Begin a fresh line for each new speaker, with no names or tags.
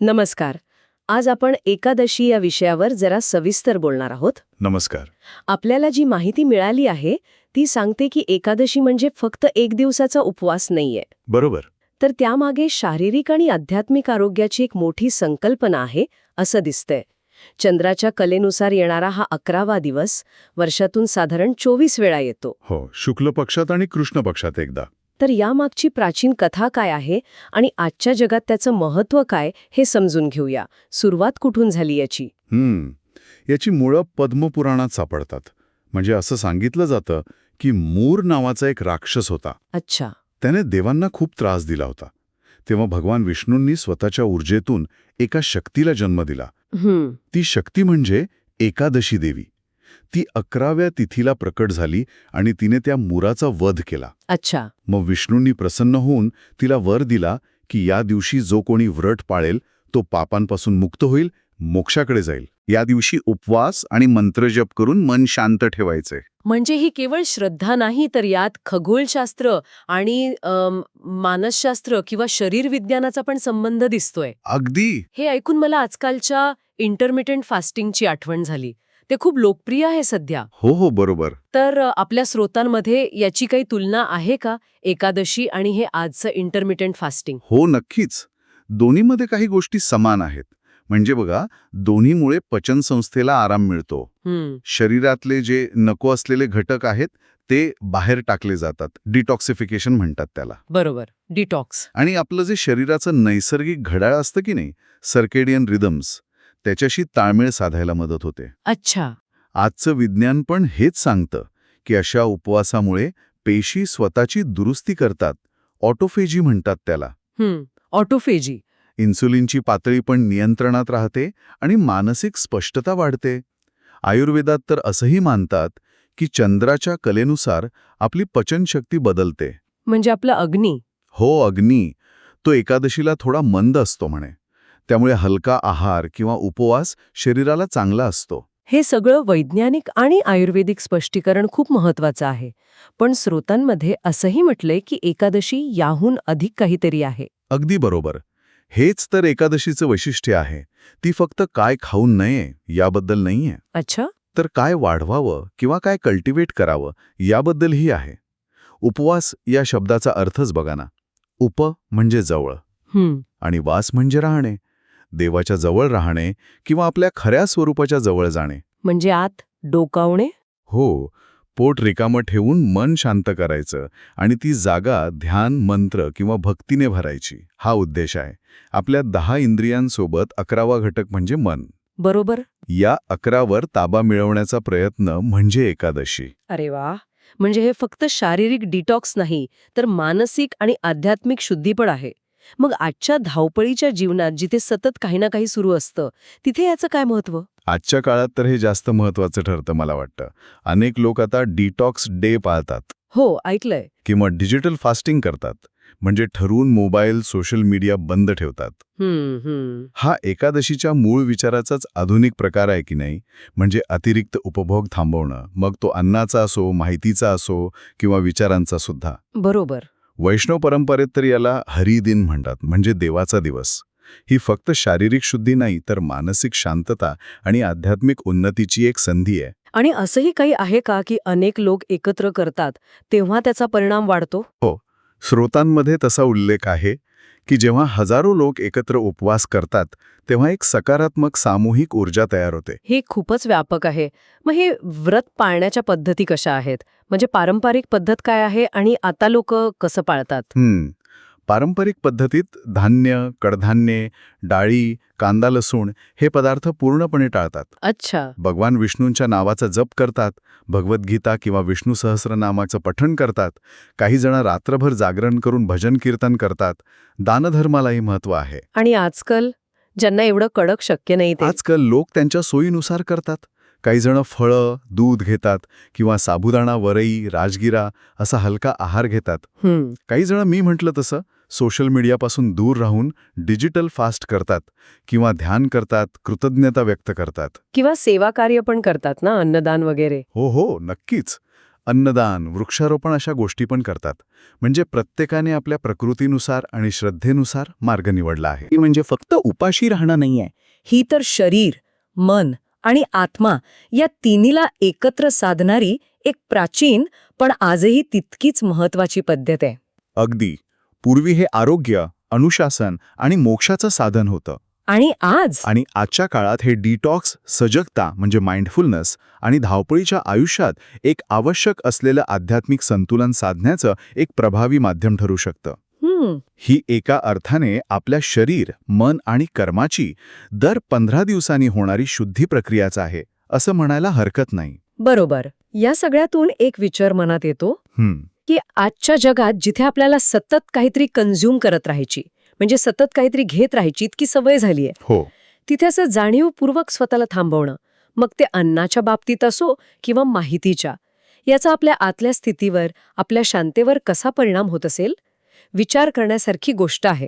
नमस्कार. आज आपण एकादशी या विषयावर जरा सविस्तर बोलणार आहोत.
नमस्कार.
आपल्याला जी माहिती मिळाली आहे ती सांगते की एकादशी म्हणजे फक्त एक दिवसाचा उपवास नाहीये.
बरोबर.
तर त्यामागे शारीरिक आणि आध्यात्मिक आरोग्याची एक मोठी संकल्पना आहे असं दिसतंय. चंद्राच्या कलेनुसार येणारा हा अकरावा दिवस वर्षातून साधारण चोवीस वेळा येतो.
हो शुक्ल पक्षात आणि कृष्ण पक्षात एकदा.
तर यामागची प्राचीन कथा काय आहे आणि आजच्या जगात त्याचं महत्त्व काय हे समजून घेऊया. सुरुवात कुठून झाली याची?
हम्म. याची मुळं पद्मपुराणात सापडतात. म्हणजे असं सांगितलं जातं की मूर नावाचा एक राक्षस होता.
अच्छा.
त्याने देवांना खूप त्रास दिला होता. तेव्हा भगवान विष्णूंनी स्वतःच्या ऊर्जेतून एका शक्तीला जन्म दिला. ती शक्ती म्हणजे एकादशी देवी. ती अकराव्या तिथीला प्रकट झाली आणि तिने त्या मुराचा वध केला.
अच्छा.
मग विष्णूंनी प्रसन्न होऊन तिला वर दिला की या दिवशी जो कोणी व्रत पाळेल तो पापांपासून मुक्त होईल मोक्षाकडे जाईल. या दिवशी उपवास आणि मंत्रजप करून मन शांत ठेवायचे.
म्हणजे ही केवळ श्रद्धा नाही तर यात खगोलशास्त्र आणि मानसशास्त्र किंवा शरीर विज्ञानाचा पण संबंध दिसतोय.
अगदी.
हे ऐकून मला आजकालच्या इंटरमिटंट फास्टिंगची आठवण झाली. ते खूप लोकप्रिय आहे सध्या.
हो हो बरोबर.
तर आपल्या स्रोतांमध्ये याची काही तुलना आहे का? एकादशी आणि हे आजचं इंटरमिटंट फास्टिंग
हो नक्कीच. दोन्हीमध्ये काही गोष्टी समान आहेत. म्हणजे बघा दोन्हीमुळे पचनसंस्थेला आराम मिळतो. शरीरातले जे नको असलेले घटक आहेत ते बाहेर टाकले जातात. डिटॉक्सिफिकेशन म्हणतात त्याला.
बरोबर. डिटॉक्स
आणि आपलं जे शरीराचं नैसर्गिक घड्याळ असतं की नाही सर्केडियन रिदम्स त्याच्याशी ताळमेळ साधायला मदत होते.
अच्छा.
आजचं विज्ञान पण हेच सांगतं की अशा उपवासामुळे पेशी स्वतःची दुरुस्ती करतात ऑटोफेजी म्हणतात त्याला.
हम्म ऑटोफेजी.
इन्सुलिनची पातळी पण नियंत्रणात राहते आणि मानसिक स्पष्टता वाढते. आयुर्वेदात तर असंही मानतात की चंद्राच्या कलेनुसार आपली पचनशक्ती बदलते.
म्हणजे आपला अग्नी.
हो अग्नी. तो एकादशीला थोडा मंद असतो म्हणे. त्यामुळे हलका आहार किंवा उपवास शरीराला चांगला असतो.
हे सगळं वैज्ञानिक आणि आयुर्वेदिक स्पष्टीकरण खूप महत्वाचं आहे. पण स्रोतांमध्ये असंही म्हटलंय की एकादशी याहून अधिक काहीतरी आहे.
अगदी बरोबर. हेच तर एकादशीचं वैशिष्ट्य आहे. ती फक्त काय खाऊ नये याबद्दल नाहीये.
अच्छा.
तर काय वाढवावं किंवा काय कल्टिवेट करावं याबद्दलही आहे. उपवास या शब्दाचा अर्थच बघा ना. उप म्हणजे जवळ. आणि वास म्हणजे राहणे. देवाच्या जवळ राहणे किंवा आपल्या खऱ्या स्वरूपाच्या जवळ जाणे.
म्हणजे आत डोकावणे?
हो पोट रिकामं ठेवून मन शांत करायचं आणि ती जागा ध्यान मंत्र किंवा भक्तीने भरायची. हा उद्देश आहे. आपल्या दहा इंद्रियांसोबत अकरावा घटक म्हणजे मन.
बरोबर.
या अकरावर ताबा मिळवण्याचा प्रयत्न म्हणजे एकादशी.
अरे वा! म्हणजे हे फक्त शारीरिक डिटॉक्स नाही तर मानसिक आणि आध्यात्मिक शुद्धी पण आहे. मग आजच्या धावपळीच्या जीवनात जिथे सतत काही ना काही सुरू असतं तिथे याचं काय महत्त्व?
आजच्या काळात तर हे जास्त महत्वाचं ठरतं मला वाटतं. अनेक लोक आता डिटॉक्स डे पाळतात.
हो ऐकलंय.
किंवा डिजिटल फास्टिंग करतात. म्हणजे ठरवून मोबाईल सोशल मीडिया बंद ठेवतात. हा एकादशीच्या मूळ विचाराचाच आधुनिक प्रकार आहे की नाही? म्हणजे अतिरिक्त उपभोग थांबवणं. मग तो अन्नाचा असो माहितीचा असो किंवा विचारांचा सुद्धा.
बरोबर.
वैष्णव परंपरेत तर याला हरिदिन म्हणतात म्हणजे देवाचा दिवस. ही फक्त शारीरिक शुद्धी नाही तर मानसिक शांतता आणि आध्यात्मिक उन्नतीची एक संधी आहे.
आणि असंही काही आहे का की अनेक लोक एकत्र करतात तेव्हा त्याचा परिणाम वाढतो?
स्रोतांमध्ये तसा उल्लेख आहे की जेव्हा हजारो लोक एकत्र उपवास करतात तेव्हा एक सकारात्मक सामूहिक ऊर्जा तयार होते.
हे खूपच व्यापक आहे. मग हे व्रत पाळण्याच्या पद्धती कशा आहेत? म्हणजे पारंपरिक पद्धत काय आहे आणि आता लोक कसं पाळतात?
हम्म. पारंपरिक पद्धतीत धान्य कडधान्ये डाळी कांदा लसूण हे पदार्थ पूर्णपणे टाळतात.
अच्छा.
भगवान विष्णूंच्या नावाचा जप करतात भगवद्गीता किंवा विष्णू सहस्रनामाचं पठण करतात काही जण रात्रभर जागरण करून भजन कीर्तन करतात दानधर्मालाही महत्त्व आहे.
आणि आजकाल ज्यांना एवढं कडक शक्य नाही
आजकाल लोक त्यांच्या सोयीनुसार करतात. काही जण फळं दूध घेतात किंवा साबुदाणा वरई राजगिरा असा हलका आहार घेतात. काही जण मी म्हटलं तसं सोशल मीडियापासून दूर राहून डिजिटल फास्ट करतात किंवा ध्यान करतात कृतज्ञता व्यक्त करतात.
किंवा सेवा कार्य पण करतात ना अन्नदान वगैरे?
हो हो नक्कीच. अन्नदान वृक्षारोपण अशा गोष्टी पण करतात. म्हणजे प्रत्येकाने आपल्या प्रकृतीनुसार आणि श्रद्धेनुसार मार्ग निवडला आहे.
ती म्हणजे फक्त उपाशी राहणं नाहीये
ही तर शरीर मन आणि आत्मा या तिन्हीला एकत्र साधणारी एक प्राचीन पण आजही तितकीच महत्वाची पद्धत आहे.
अगदी. पूर्वी हे आरोग्य अनुशासन आणि मोक्षाचं साधन होतं.
आणि आज?
आणि आजच्या काळात हे डिटॉक्स सजगता म्हणजे माइंडफुलनेस आणि धावपळीच्या आयुष्यात एक आवश्यक असलेलं आध्यात्मिक संतुलन साधण्याचं एक प्रभावी माध्यम ठरू शकतं. ही एका अर्थाने आपल्या शरीर मन आणि कर्माची दर पंधरा दिवसांनी होणारी शुद्धी प्रक्रियाच आहे असं म्हणायला हरकत नाही.
बरोबर. या सगळ्यातून एक विचार मनात येतो.
हम्म.
की आजच्या जगात जिथे आपल्याला सतत काहीतरी कन्झ्युम करत राहायची म्हणजे सतत काहीतरी घेत राहायची इतकी सवय झालीये.
हो.
तिथे असं जाणीवपूर्वक स्वतःला थांबवणं मग ते अन्नाच्या बाबतीत असो किंवा माहितीच्या याचा आपल्या आतल्या स्थितीवर आपल्या शांतेवर कसा परिणाम होत असेल? विचार करण्यासारखी गोष्ट आहे.